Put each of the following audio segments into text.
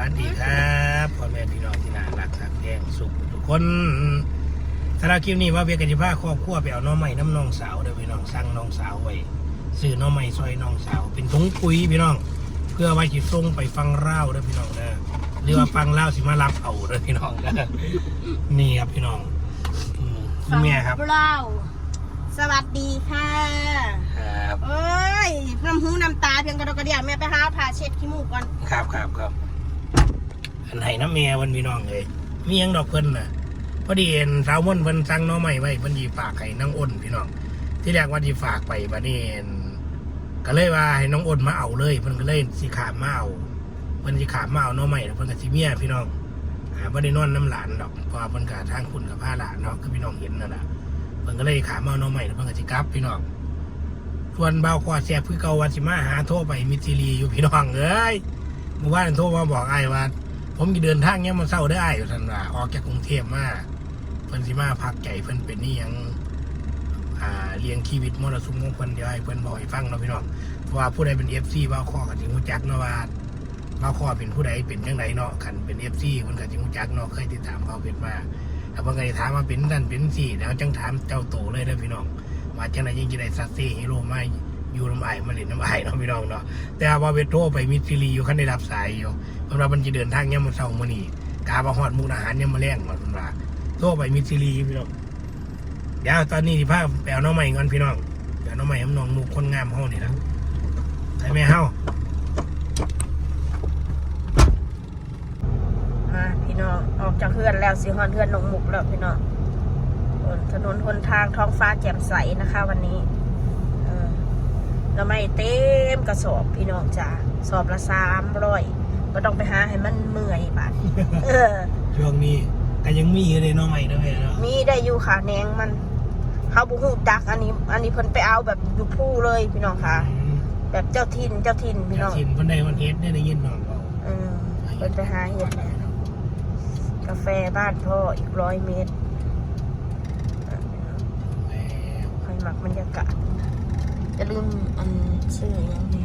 วัสดีครับพ่อแม่พี่น้องที่น่ารักครับแย่งสุขทุกคนสำหรับคลิปนี้ว่าเบียกันจิพาครอบครัวไปเอาหน้องใหม่น้ำน้องสาวเด้อพี่น้องสั่งน้องสาวไว้ซื้อหน้องใหม่ซอยน้องสาว เป็นถุงปุ๋ยพี่น้อง เพื่อไว้จิส่งไปฟังเล่าวเด้อพี่น้องเด้อหรือว่าฟังเล่าวสิมารับเอาเด้อพี่น้องเด้อนี่ครับพี่น้องอืมคุณแม่ครับเปล่าสวัสดีค่ะครับเอ้ยน้ำหูน้ำตาเพียงกระดกกระเดียแม่ไปหาผ่าเช็ดขี้มูกก่อน ครับครับครับ อันไหนน้ำแม่วันพี่น้องเลยมียังดอกเพิ่นน่ะพอดีเห็นสาวม่นเพิ่นสั่งน้อใหม่ไว้เพิ่นยีฝากให้น้องอ้นพี่น้อง ที่แรกว่าจีฝากไปบัดนี้เห็นก็เลยว่าให้น้องอ้นมาเอาเลยเพิ่นก็เลยสิขามมาเอาเพิ่นสิขามมาเอาน้อใหม่แล้วเพิ่นก็สิเมียพี่น้องหาบ่ได้นอนน้ำหลานดอกเพราะว่าเพิ่นก็ทางคุณกับพาหลานเนาะคือพี่น้องเห็นนั่นแหละเพิ่นก็เลยขามมาเอาน้อใหม่แล้วเพิ่นก็สิกลับพี่น้องส่วนเบาคอแซ่บคือเก่าวันสิมาหาโทรไปมิตรซีรีอยู่พี่น้องเอ้ยเมื่อวานโทรมาบอกไอ้ว่า ผมจะเดินทางเนี้ยมันเศร้าได้ไอ้ายอยู่ทันว่าออกจากกรุงเทพมาเพิ่นสิมาพักใจเพิ่นเป็นนี่ยังอ่าเลี้ยงชีวิตมรสุมของเพิ่นเดี๋ยวให้เพิ่นบอกให้ฟังเนาะพี่น้องเพราะว่าผู้ใดเป็นเอฟซีบ่าวคอก็สิรู้จักเนาะว่าบ่าคอเป็นผู้ใดเป็นจังไดเนาะคันเป็นเอฟซีเพิ่นก็สิรู้จักเนาะเคยติดตามเขาเป็นมาแล้วเพิ่นก็ได้ถามว่าเป็นนั่นเป็นสี่แล้วจังถามเจ้าโตเลยเด้พี่น้องว่าจังไดยังจะได้ซักซี่ฮีโร่ม อยู่น้ำไอ้มาเล่นน้ำไอ้เนาะพี่น้องเนาะแต่ว่าเวทโทรไปมิตรซีรีอยู่คันได้รับสายอยู่เพราะว่ามันจะเดินทางเนี่ยมันเช้ามื้อนี้กาบาฮอดมุกดาหารเนี่ยมาแรงว่าเพิ่นว่าโทรไปมิตรซีรีพี่น้องเดี๋ยวตอนนี้สิพาไปเอาน้องใหม่ก่อนพี่น้องเดี๋ยวน้องใหม่น้องมุกคนงามเฮานี่นะให้แม่เฮามาพี่น้องออกจากเฮือนแล้วสิฮอนเฮือนนงมุกแล้วพี่น้องถนนหนทางท้องฟ้าแจ่มใสนะคะ วันนี้ แล้วไม่เต็มกระสอบพี่น้องจ้าสอบละสามร้อยก็ต้องไปหาให้มันเมื่อยบาดเออ ช่วงนี้ก็ยังมีอยู่เลยน้องใหม่เด้อแม่เนาะมีได้อยู่ค่ะแหนงมันเขาบุหูจักอันนี้ อันนี้เพิ่นไปเอาแบบอยู่ผู้เลยพี่น้องค่ะอืมแบบเจ้าทินเจ้าทินพี่เดี๋ยน้วองสินเพิ่นได้มันเฮ็ดได้ได้ยินน้องเว้าเออเพิ่นไปหาเห็ดเนี่ยกาแฟบ้านพ่ออีกร้อยเมตรแล้วคอยหมักบรรยากาศ จะลืมอันชื่อยังไง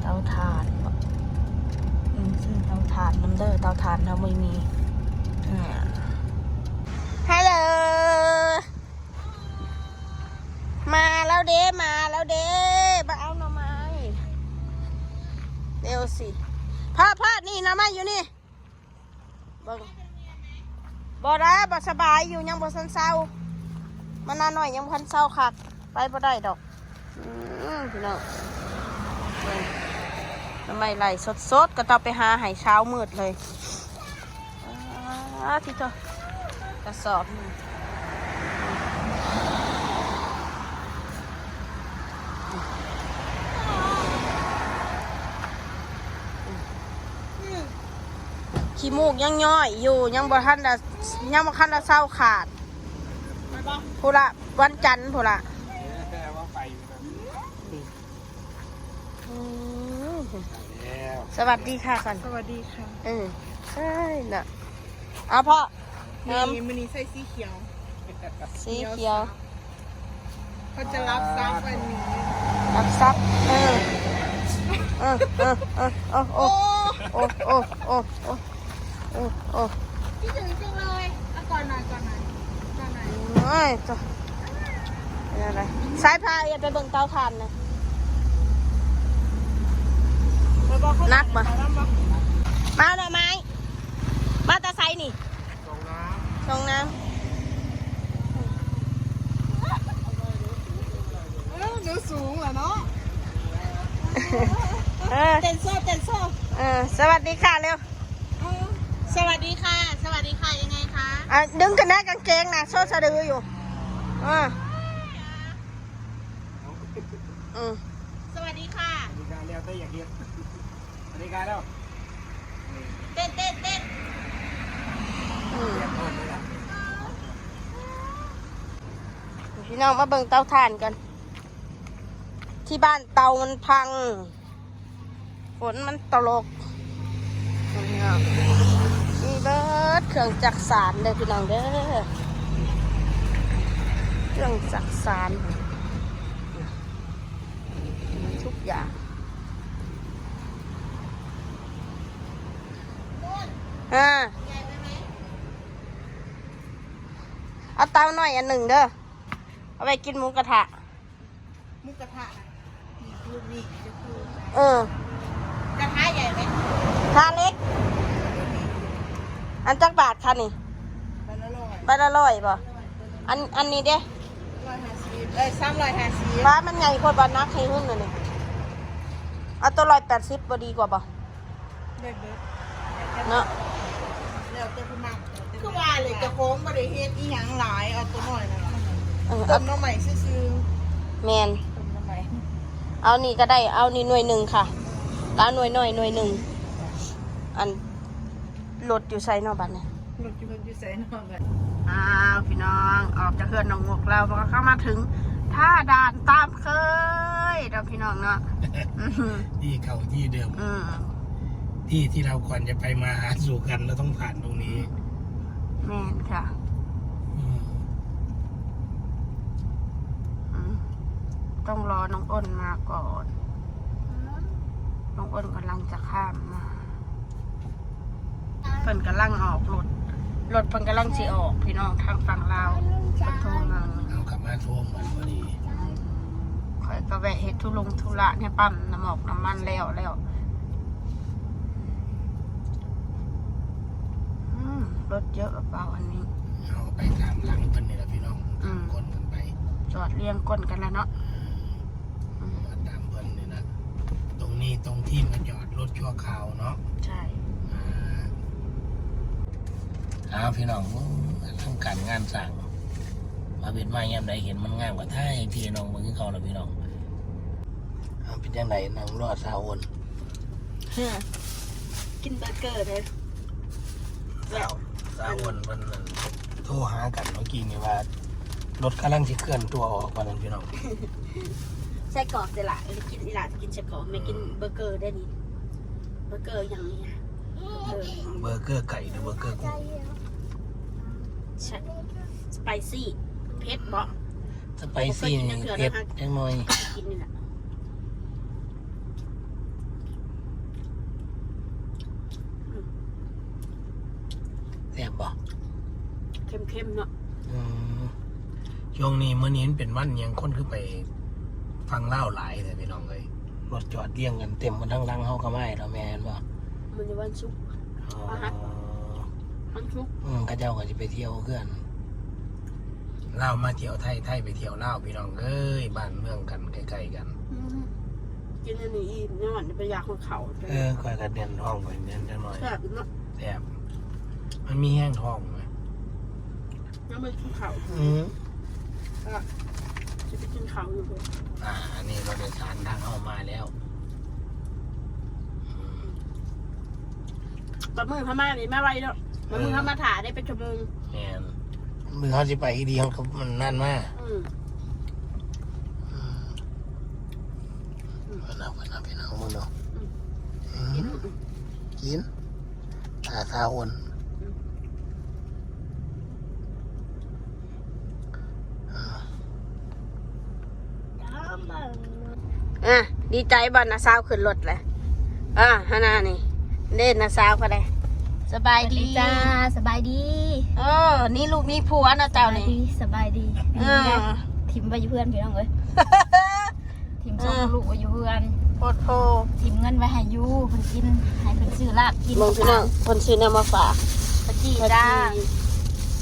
เตาถ่านบ่อืมชื่อเตาถ่านน้ำเด้อเตาถ่านเราไม่มีฮัลโหลมาแล้วเด้มาแล้วเด้มาเอาหน่อไม้เร็วสิพ่อพ่อนี่หน่อไม้อยู่นี่บ่บ่ได้บ่สบายอยู่ยังบ่สันเศร้ามันนานหน่อยยังพันเศร้าคักไปบ่ได้ดอก พี่น้องเบิ่งทำไมไหลสดๆ ก็ต้องไปหาใหายเช้ามืดเลยอ้าที่เถอะกระสอบหนึ่งขี้มูกยังย่อยอยู่ ยังบ่ทันได้ยังบ่ทันได้เศร้าขาดพูละวันจันทร์พูละอืม แล้ว สวัสดีค่ะก่อนสวัสดีค่ะเออใช่น่ะเอาพ่อมีน้มินิใส่สีเขียวำสีเขียวเขาจะรับซับวันนี้ รับซับเออเออเออเออเออโอ้โอ้โอ้โอ้โอ้โอ้โอ้พี่ถึงจังเลยเอาก่อนหน่อยก่อนหน่อยก่อนหน่อยโอ้ยตัวเป็นอะไรสายพายอย่าไปเบิ่งเตาถ่านนะ นักปะมาหน่อไม้มาตาไซนี่ส่งน้ชงน้เออหนูสูงเหรอเนาะำเออเต้นโซ่เต้นโซ่เออสวัสดีค่ะเร็วเออสวัสดีค่ะ สวัสดีค่ะยังไงคะอะดึงกันได้กางเกงนะโซ่สะดืออยู่อ่าอืม สวัสดีค่ะำมีการเลี้ยวเต้อยากเฮ็ดสวัสดีครับแล้วเต้นเต้นเต้นอืมเรียบร้อยเลยล่ะพี่น้องมาเบิ่งเตาถ่านกัน ที่บ้านเตามันพัง ฝนมันตลกนี่เนาะนี่เบิดเครื่องจักรสารเลยพี่น้องเด้อ เครื่องจักรสารทุก อย่างอ่าเอาเตาหน่อยอันหนึ่งเด้อ เอาไปกินหมูกระทะ หมุกกระทะนี่คือนี่จะคือเออ กระทะใหญ่ไหมทาเล็ก อันจักบาทค่ะนี่มันละร้อยใบละร้อยป่ะอันอันนี้เด้ร้อยห้าสิบเอ้ยสามร้อยห้าสิบบ้านมันใหญ่คนบ้านนักให้หุ้นน่ะนี่ เอาตัวร้อยแปดสิบบ่ดีกว่าป่ะเด็ดเด็ดเนาะเดี๋ยวจะคุณนักคือว่าเลยจะโค้งบริเฮ็ดอีหยังหลายเอาตัวหน่อยนะเออต้เอามน้ำใหม่ซื้อแมนๆต้มน้ำใหม่เอานี่ก็ได้เอานี่หน่วยหนึ่งค่ะแล้วเอาหน่วยหน่อยหน่วยหนึ่งอันรถอยู่ไซนอกบ้านเนี่ยรถจุกจุใส่น้ำแบบอ้าวพี่น้องออกจากเขื่อนหนองงวกแล้วพอเข้ามาถึง ท่าด่านตามเคยเราพี่น้องเนาะอื้อหือที่เก่าที่เดิมอืมที่ที่เราก่อนจะไปมาหาสู่กันเราต้องผ่านตรงนี้แม่นค่ะอืมอืมต้องรอน้องอ้นมาก่อน น้องอ้นกำลังจะข้ามมาเพิ่นกำลังออกรถ รถเพิ่นกำลังสิออก พี่น้องทางฝั่งลาวเพิ่นโทรมาเอากลับมาท่วมมันพอดีข่อยก็แวะเฮ็ดทุลงทุระเนี่ยปั๊มน้ำหมอกน้ำมันแล้วแล้วอืมรถเยอะเปล่าอันนี้เอาไปตามหลังเพิ่นนี่แหละพี่น้องอืมคนกันไป จอดเรียงก้นกันแล้วเนาะอืมมาตามเพิ่นนี่นะตรงนี้ตรงที่มาจอดรถชั่วคราวเนาะใช่อ่าเอาพี่น้องทำการงานสั่งมาเป็นมายามใดเห็นมันงามกว่าท่าให้พี่น้องมึงคือเขาแล้วพี่น้องเอาเป็นยังไงนางรอดสาวอนกินเบอร์เกอร์เลยสาวสาวอนมันนั่นโทรหากันเมื่อกี้นี่ว่ารถกำลังจะเคลื่อนตัวออกวันนั้นพี่น้องไส้กรอกเสร็จละเออกินอีหลาจะกินไส้กรอกไม่กินเบอร์เกอร์ได้นี่เบอร์เกอร์อย่างนี้เออเบอร์เกอร์ไก่หรือเบอร์เกอร์กุ้งใช่ สไปซี่เผ็ดบ่สไปซี่นี่เผ็ดจังหน่อยกินนี่แหละอืมแซ่บบ่เค็มๆเนาะอืมช่วงนี้เมื่อนี้เป็นวันหยังคนคือไปฟังเล่าวหลายเลยพี่น้องเลยรถจอดเรียงกันเต็มมันทั้งหลังเฮาก็ไม่แล้วแม่นบ่มันจะวันชุกอ๋ออ่าฮะวันชุกอืมเขาเจ้าก็จะไปเที่ยวเพื่อนเล่าวมาเที่ยวไทยไทยไปเที่ยวเล่าวพี่น้องเอ้ยบ้านเมืองกันใกล้ๆกัน อืมกินอันนี้อีกเนี่ยมันไปอยากของเขาเออคอยกันเดินท้องไปเดินจังหน่อยแซ่บเนาะแซ่บมันมีแห้งท้องไหมยังไม่กินเขาอืมจะไปกินเขาอยู่เลยอ่าอันนี้รถโดยสารทางเข้ามาแล้วอืมบะมือพม่าเลยไม่ไหวแล้วบะมือพม่าถ่าได้เป็นชั่วโมงแม่นมือเขาจะไปอีดีเขาก็มันนั่นมากอืมพี่น้องพี่น้องพี่น้องมึงเนาะกินกินตาซาอ่อนอะดีใจบ่นะสาวขึ้นรถเลยอะฮานานี่เล่นนะสาวก็ได้ สบายดีจ้าสบายดี เออ นี่ลูกมีผัวนะเจ้านี่สบายดีเออทิมไปอยู่เพื่อนพี่น้องเอ้ยทิมส่งเออลูกไปอยู่เพื่อนโคตรโพทิมเงินไว้ให้อยูเพิ่นกินให้เพิ่นซื้อลาบกินมองพี่น้องคนซื้อเนี่ยมาฝากปะจีจ้า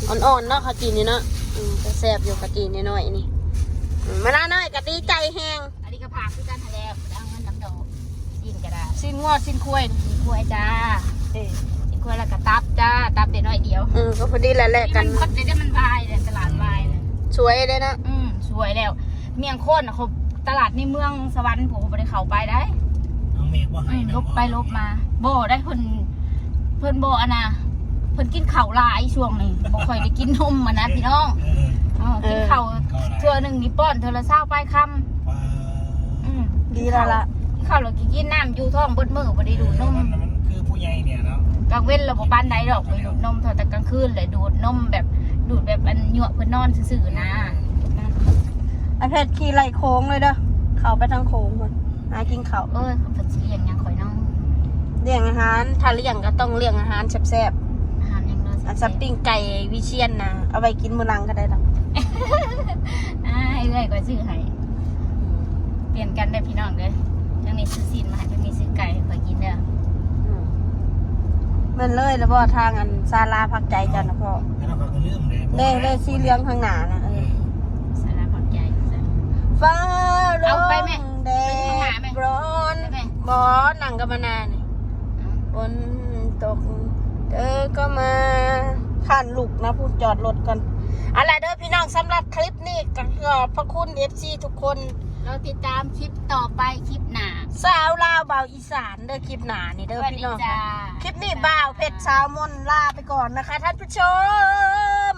อ่อนๆเนาะข้าวจีนนี่เนาะอืมแต่แซ่บอยู่ข้าวจีนน้อยๆนี่อืมมาหน้าน้อยก็ดีใจแฮงอันนี้ก็พาคือกันทะเลเอาเงินน้ำดอกกินก็ได้สิ้นงวดสิ้นคุ้ยกินกล้วยจ้าเออกินก ล้วยแล้วก็ตับจ้าตับเด็ดน้อยเดียวอืมก็พอดีแหละแหละกันมันคดเลยได้มันวายเลยตลาดวายเลยสวยเลยนะอืมสวยแล้ว เมียงโคนนะเขาตลาดในเมืองสวรรค์ผมบ่ได้เข้าไปได้น้องเมฆว่าอืให้มนะลบไปลบมาโบได้เพิ่นเพิ่นโบอะนะเพิ่นกินข้าวหลายช่วงนี้บ่ค่อยได้กินนมอะนะพี่น้องเออเออกินข้าวเทื่อหนึงนี่ป้อนเทื่อละเช้าไปค่ำว่าอืม ดีแล้วล่ะกินข้าวแล้วก็กินน้ำอยู่ท้องเบิดมื้อบ่ได้ดูดนมมันมันคือผู้ใหญ่เนี่ยเนาะ กลางเว้นเราบ่ปานใดดอกไปดูดนมเท่าแต่กลางคืนเลยดูดนมแบบดูดแบบอันยั่วเพิ่นนอนซื่อๆนะไอเพชรขี่ไหลโค้งเลยเด้อเขาไปทางโค้งหมดหากินเขาวเอ้ยเขาเพิ่นสิเลี้ยงหยังข่อยน้องเลี้ยงอาหารถ้าเลี้ยงก็ต้องเลี้ยงอาหารแซ่บๆอันสปริงไก่วิเชียนนะเอาไปกินมื้อหลังก็ได้ดอกอ่าเอ้ยก็ซื้อให้เปลี่ยนกันได้อพี่น้องเด้อจังนี้ซื้อซีนมาให้จังนี้ซื้อไก่ให้ข่อยกินเด้ออืมแมันเลยแล้วบ่ทางอันศาลาพักใจกันนะพ่อแล้วเราก็ลืมเลยเล่เล่สีเหลืองข้างหน้านะเออสาระขอบใจจ้ะ ฟ้าลเอาไปไหมงแดไปข้างหน้าดไหมร้อนไปไหมบ่หนังกับมานานนี่เอาฝนตกเธอก็มาขันลูกนะพูดจอดรถก่อนเอาล่ะไรเด้อพี่น้องสำหรับคลิปนี้ก็ขอบพระคุณ FC ทุกคน เราติดตามคลิปต่อไปคลิปหน้า สาวลาวเบาวอีสานเด้อคลิปหนานี่เด้อพี่น้องจ้าคลิปนี้บ่าวเพชรสาวมนต์ลาไปก่อนนะคะ ท่านผู้ชม